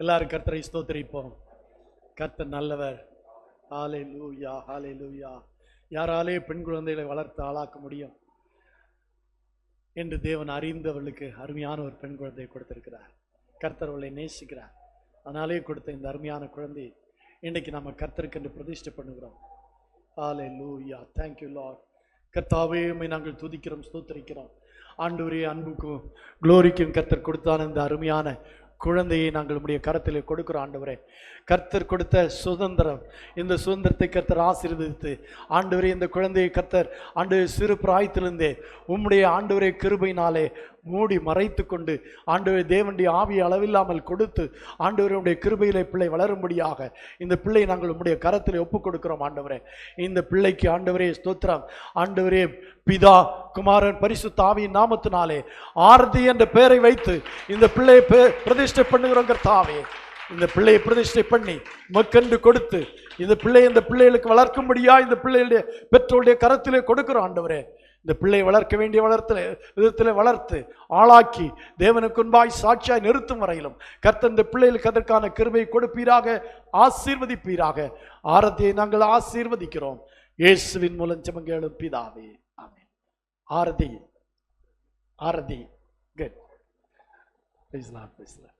எல்லாரும் கர்த்தரை ஸ்தோத்திரிப்போம். கர்த்தர் நல்லவர். ஆலே லூயா ஆலே லூயா யாராலே பெண் குழந்தைகளை வளர்த்து ஆளாக்க முடியும்? என்று தேவன் அறிந்தவர்களுக்கு அருமையான ஒரு பெண் குழந்தையை கொடுத்திருக்கிறார். கர்த்தர் அவளை நேசிக்கிறார். அதனாலே கொடுத்த இந்த அருமையான குழந்தை இன்றைக்கு நம்ம கர்த்தருக்கு என்று பிரதிஷ்டை பண்ணுகிறோம். ஆலே லூயா தேங்க்யூ லார்ட் கர்த்தாவே உம்மை நாங்கள் துதிக்கிறோம் ஸ்தோத்தரிக்கிறோம். ஆண்டவரே அன்புக்கும் குளோரிக்கும் கர்த்தர் கொடுத்தான இந்த அருமையான குழந்தையை நாங்கள் உடைய கரத்தில் கொடுக்குற ஆண்டவரே கர்த்தர் கொடுத்த சுதந்திரம். இந்த சுதந்திரத்தை கர்த்தர் ஆசீர்வதித்து ஆண்டவரே இந்த குழந்தையை கர்த்தர் ஆண்டு சிறு பிராயத்திலிருந்தே உம்முடைய ஆண்டவரே கிருபையினாலே மூடி மறைத்து கொண்டு ஆண்டவர் தேவனுடைய ஆவி அளவில்லாமல் கொடுத்து ஆண்டவருடைய கிருபையிலே பிள்ளை வளரும்படியாக இந்த பிள்ளை நாங்கள் உம்முடைய கரத்தில் ஒப்புக் கொடுக்கிறோம் ஆண்டவரே. இந்த பிள்ளைக்கு ஆண்டவரே ஸ்தோத்திரம். ஆண்டவரே பிதா குமாரன் பரிசு தாவியின் நாமத்தினாலே ஆரதி என்ற பெயரை வைத்து இந்த பிள்ளையை பெ- பிரதிஷ்டை பண்ணுகிறோம் தாவே இந்த பிள்ளையை பிரதிஷ்டை பண்ணி மக்கண்டு கொடுத்து இந்த பிள்ளை இந்த பிள்ளைகளுக்கு வளர்க்கும்படியா இந்த பிள்ளைகளுடைய பெற்றோருடைய கரத்திலே கொடுக்கிறோம் ஆண்டவரே. இந்த பிள்ளையை வளர்க்க வேண்டிய வளர்த்து விதத்தில் வளர்த்து ஆளாக்கி தேவனுக்குன்பாய் சாட்சியாய் நிறுத்தும் வரையிலும் கர்த்த இந்த பிள்ளைகளுக்கு அதற்கான கிருபை கொடுப்பீராக ஆசீர்வதிப்பீராக. ஆரத்தியை நாங்கள் ஆசீர்வதிக்கிறோம். இயேசுவின் மூலம் ஜெபங்கேளும் பிதாவே. ஆமே ஆரதி. ஆரதி. குட் பேசலாம் பேசலாம்